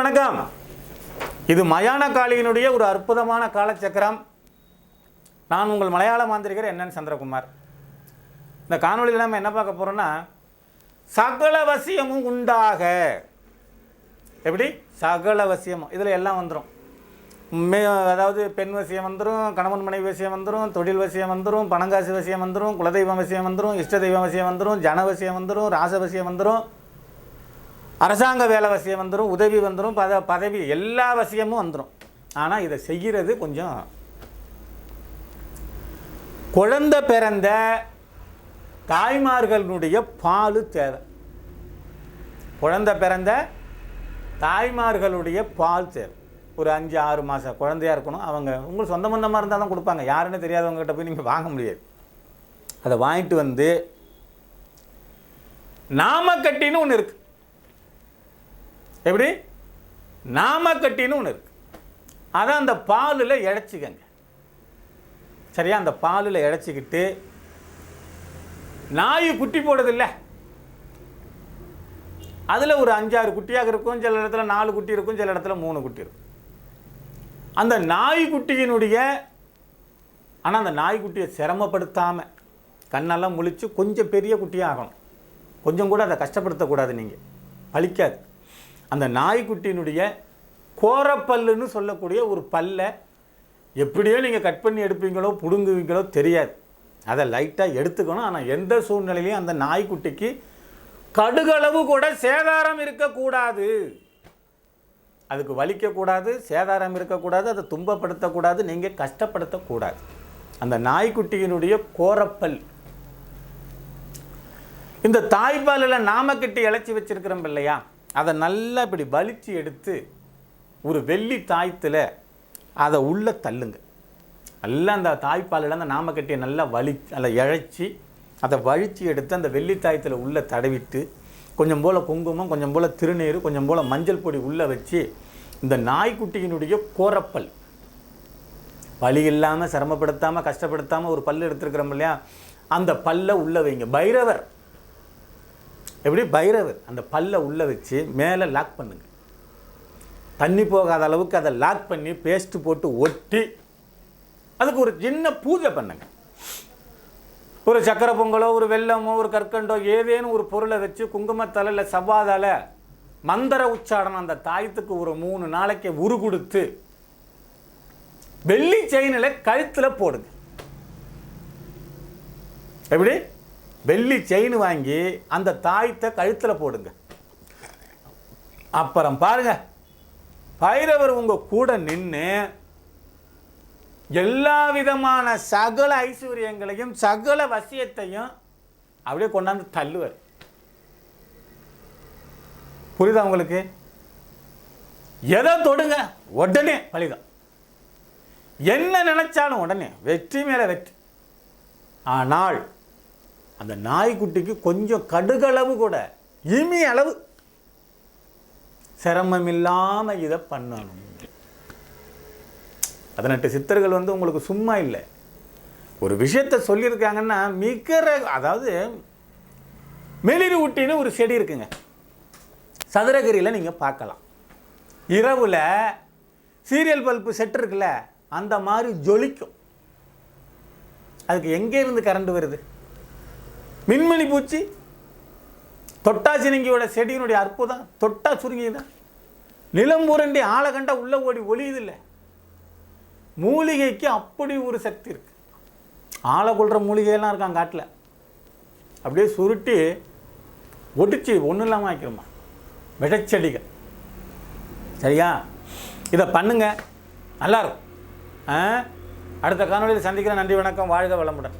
வணக்கம். இது மயான காளியினுடைய ஒரு அற்புதமான காலச்சக்கரம். நான் உங்கள் மலையாள மாந்திரிகர் என்என் சந்திரகுமார். இந்த காணொளியில் நம்ம என்ன பார்க்க போகிறோம்னா சகல வசியமும் உண்டாக. எப்படி? சகல வசியமும். இதில் எல்லாம் வந்துடும் மே அதாவது பெண் வசியம் வந்துடும் கணவன் மனைவி வசியம் வந்துடும் தொழில் வசியம் வந்துடும் பணங்காசு வசியம் வந்துடும் குலதெய்வம் வசியம் வந்துடும் இஷ்ட தெய்வம் வசியம் வந்துடும் ஜன வசியம் வந்துடும் ராச வசியம் வந்துடும் அரசாங்க வேலை வசியம் வந்துடும் உதவி வந்துடும் பத பதவி எல்லா வசியமும் வந்துடும் ஆனால் இதை செய்கிறது கொஞ்சம் குழந்த பிறந்த தாய்மார்களுடைய பால் தேவை. குழந்தை பிறந்த தாய்மார்களுடைய பால் தேவை. ஒரு அஞ்சு ஆறு மாதம் குழந்தையா இருக்கணும். அவங்க உங்களுக்கு சொந்த பந்தமாக இருந்தால் தான் கொடுப்பாங்க. யாருன்னு தெரியாதவங்ககிட்ட போய் நீங்கள் வாங்க முடியாது. அதை வாங்கிட்டு வந்து நாமக்கட்டின்னு ஒன்று இருக்குது எப்படி? நாமக்கட்டின்னு ஒன்று இருக்குது அதை அந்த பாலில் இழைச்சிக்கங்க சரியா? அந்த பாலில் இழைச்சிக்கிட்டு நாய் குட்டி போடுறதில்லை. அதில் ஒரு அஞ்சாறு குட்டியாக இருக்கும். சில இடத்துல நாலு குட்டி இருக்கும். சில இடத்துல மூணு குட்டி இருக்கும். அந்த நாய்க்குட்டியினுடைய ஆனால் அந்த நாய்க்குட்டியை சிரமப்படுத்தாமல் கண்ணெல்லாம் முழிச்சு கொஞ்சம் பெரிய குட்டியாக ஆகணும். கொஞ்சம் கூட அதை கஷ்டப்படுத்தக்கூடாது நீங்கள் பழிக்காது. அந்த நாய்க்குட்டியினுடைய கோரப்பல்லுன்னு சொல்லக்கூடிய ஒரு பல்லை எப்படியோ நீங்கள் கட் பண்ணி எடுப்பீங்களோ பிடுங்குவீங்களோ தெரியாது. அதை லைட்டாக எடுத்துக்கணும். ஆனால் எந்த சூழ்நிலையிலையும் அந்த நாய்க்குட்டிக்கு கடுகளவு கூட சேதாரம் இருக்கக்கூடாது. அதுக்கு வலிக்கக்கூடாது சேதாரம் இருக்கக்கூடாது அதை துன்பப்படுத்தக்கூடாது நீங்கள் கஷ்டப்படுத்தக்கூடாது. அந்த நாய்க்குட்டியினுடைய கோரப்பல். இந்த தாய்ப்பாலில் நாமக்கட்டி இழைச்சி வச்சுருக்கிறோம் இல்லையா? அதை நல்லா இப்படி வலித்து எடுத்து ஒரு வெள்ளி தாயத்தில் அதை உள்ளே தள்ளுங்க. நல்லா அந்த தாய்ப்பாலில் அந்த நாமக்கட்டியை நல்லா வலி அதை இழைச்சி அதை வழித்து எடுத்து அந்த வெள்ளி தாயத்தில் உள்ளே தடவிட்டு கொஞ்சம் போல் குங்குமம் கொஞ்சம் போல் திருநீர் கொஞ்சம் போல் மஞ்சள் பொடி உள்ளே வச்சு இந்த நாய்க்குட்டியினுடைய கோரப்பல். வலி இல்லாமல் சிரமப்படுத்தாமல் கஷ்டப்படுத்தாமல் ஒரு பல் எடுத்துருக்குறோம் இல்லையா? அந்த பல்லை உள்ளே வைங்க. பைரவர். எப்படி? பைரவர் அந்த பல்லை உள்ளே வச்சு மேலே லாக் பண்ணுங்க. தண்ணி போகாத அளவுக்கு அதை லாக் பண்ணி பேஸ்ட்டு போட்டு ஒட்டி அதுக்கு ஒரு சின்ன பூஜை பண்ணுங்க. ஒரு சக்கரை பொங்கலோ ஒரு வெள்ளமோ ஒரு கற்கண்டோ ஏதேனும் ஒரு பொருளை வச்சு குங்குமத்தால இல்லை செவ்வாதால மந்திர உச்சாரணம் அந்த தாயத்துக்கு ஒரு மூணு நாளைக்கு உரு கொடுத்து வெள்ளி செயினில் கழுத்தில் போடுங்க. எப்படி? வெள்ளி செயின் வாங்கி அந்த தாயத்தை கழுத்தில் போடுங்க. அப்புறம் பாருங்க. பைரவர் உங்கள் கூட நின்று எல்லா விதமான சகல ஐஸ்வர்யங்களையும் சகல வசியத்தையும் அப்படியே கொண்டாந்து தள்ளுவார். புரியுதா உங்களுக்கு? எதை தொடுங்க? உடனே பழிதான் என்ன நினைச்சாலும் உடனே வெற்றி மேலே வெற்றி. ஆனால் அந்த நாய்க்குட்டிக்கு கொஞ்சம் கடுகளவு கூட இமி அளவு சிரமம் இல்லாமல் இதை பண்ணணும். பதினெட்டு சித்தர்கள் வந்து உங்களுக்கு சும்மா இல்லை. ஒரு விஷயத்த சொல்லியிருக்காங்கன்னா மிக ர- அதாவது மெளிர் ஊட்டின்னு ஒரு செடி இருக்குங்க. சதுரகிரியில் நீங்கள் பார்க்கலாம். இரவில் சீரியல் பல்பு செட் இருக்குல்ல அந்த மாதிரி ஜொலிக்கும். அதுக்கு எங்கேருந்து கரண்ட் வருது? மின்மணி பூச்சி. தொட்டா சினுங்கியோட செடியினுடைய அற்புதம். தொட்டா சுருங்கிதான் நிலம்புரண்டி ஆளை கண்டா உள்ள ஓடி ஒளியுதில்லை. மூலிகைக்கு அப்படி ஒரு சக்தி இருக்கு. ஆளை கொள்கிற மூலிகையெல்லாம் இருக்கான் காட்டில். அப்படியே சுருட்டி ஒடிச்சு ஒன்றும் இல்லாமல் ஆக்கிருமா. விடைச்செடிகள் சரியா? இதை பண்ணுங்க. நல்லாயிருக்கும் ஆ? அடுத்த காணொலியில் சந்திக்கிறேன். நன்றி வணக்கம். வாழ்க வளமுடன்.